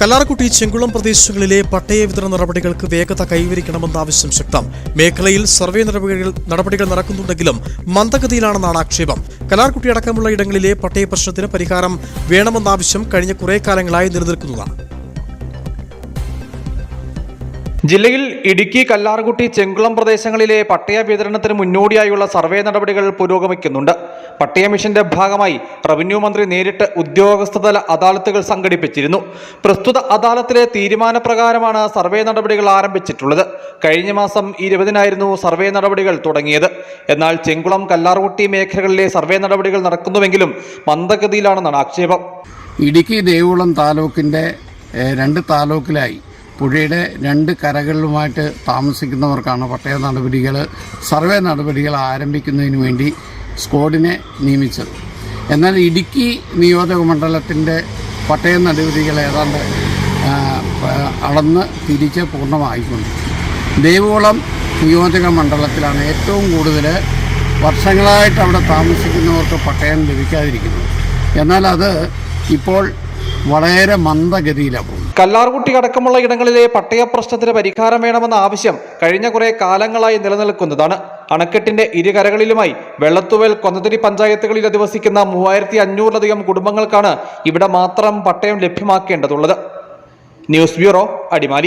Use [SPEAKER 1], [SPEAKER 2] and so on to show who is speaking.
[SPEAKER 1] കല്ലാർകുട്ടി ചെങ്കുളം പ്രദേശങ്ങളിലെ പട്ടയ വിതരണ നടപടികൾക്ക് വേഗത കൈവരിക്കണമെന്ന ആവശ്യം ശക്തം. മേഖലയിൽ സർവേ നടപടികൾ നടപടികൾ നടക്കുന്നുണ്ടെങ്കിലും മന്ദഗതിയിലാണെന്നാണ് ആക്ഷേപം. കലാർകുട്ടി അടക്കമുള്ള ഇടങ്ങളിലെ പട്ടയ പ്രശ്നത്തിന് പരിഹാരം വേണമെന്ന ആവശ്യം കഴിഞ്ഞ കുറേ കാലങ്ങളായി നിലനിൽക്കുന്നതാണ്.
[SPEAKER 2] ജില്ലയിൽ ഇടുക്കി കല്ലാർകുട്ടി ചെങ്കുളം പ്രദേശങ്ങളിലെ പട്ടയ വിതരണത്തിന് മുന്നോടിയായുള്ള സർവേ നടപടികൾ പുരോഗമിക്കുന്നുണ്ട്. പട്ടയ മിഷന്റെ ഭാഗമായി റവന്യൂ മന്ത്രി നേരിട്ട് ഉദ്യോഗസ്ഥതല അദാലത്തുകൾ സംഘടിപ്പിച്ചിരുന്നു. പ്രസ്തുത അദാലത്തിലെ തീരുമാനപ്രകാരമാണ് സർവേ നടപടികൾ ആരംഭിച്ചിട്ടുള്ളത്. കഴിഞ്ഞ മാസം ഇരുപതിനായിരുന്നു സർവേ നടപടികൾ തുടങ്ങിയത്. എന്നാൽ ചെങ്കുളം കല്ലാർകുട്ടി മേഖലകളിലെ സർവേ നടപടികൾ നടക്കുന്നുവെങ്കിലും മന്ദഗതിയിലാണെന്നാണ് ആക്ഷേപം.
[SPEAKER 3] ഇടുക്കി ദേവികുളം താലൂക്കിന്റെ രണ്ട് താലൂക്കിലായി. പുഴയുടെ രണ്ട് കരകളിലുമായിട്ട് താമസിക്കുന്നവർക്കാണ് പട്ടയ നടപടികൾ സർവേ നടപടികൾ ആരംഭിക്കുന്നതിന് വേണ്ടി സ്ക്വാഡിനെ നിയമിച്ചത്. എന്നാൽ ഇടുക്കി നിയോജക മണ്ഡലത്തിന്റെ പട്ടയ നടപടികൾ ഏതാണ്ട് അളന്ന് തിരിച്ച് പൂർണമായിക്കൊണ്ട് ദേവികുളം നിയോജക മണ്ഡലത്തിലാണ് ഏറ്റവും കൂടുതൽ വർഷങ്ങളായിട്ട് അവിടെ താമസിക്കുന്നവർക്ക് പട്ടയം ലഭിക്കാതിരിക്കുന്നത്. എന്നാൽ അത് ഇപ്പോൾ വളരെ മന്ദഗതിയിലാണ്
[SPEAKER 2] കല്ലാർകുട്ടി അടക്കമുള്ള ഇടങ്ങളിലെ പട്ടയ പ്രശ്നത്തിന് പരിഹാരം വേണമെന്ന ആവശ്യം കഴിഞ്ഞ കുറെ കാലങ്ങളായി നിലനിൽക്കുന്നതാണ്. അണക്കെട്ടിന്റെ ഇരുകരകളിലുമായി വെള്ളത്തുവൽ കൊന്നതിരി പഞ്ചായത്തുകളിൽ അധിവസിക്കുന്ന മൂവായിരത്തി അഞ്ഞൂറിലധികം കുടുംബങ്ങൾക്കാണ് ഇവിടെ മാത്രം പട്ടയം ലഭ്യമാക്കേണ്ടതുള്ളത്. News bureau Adimali.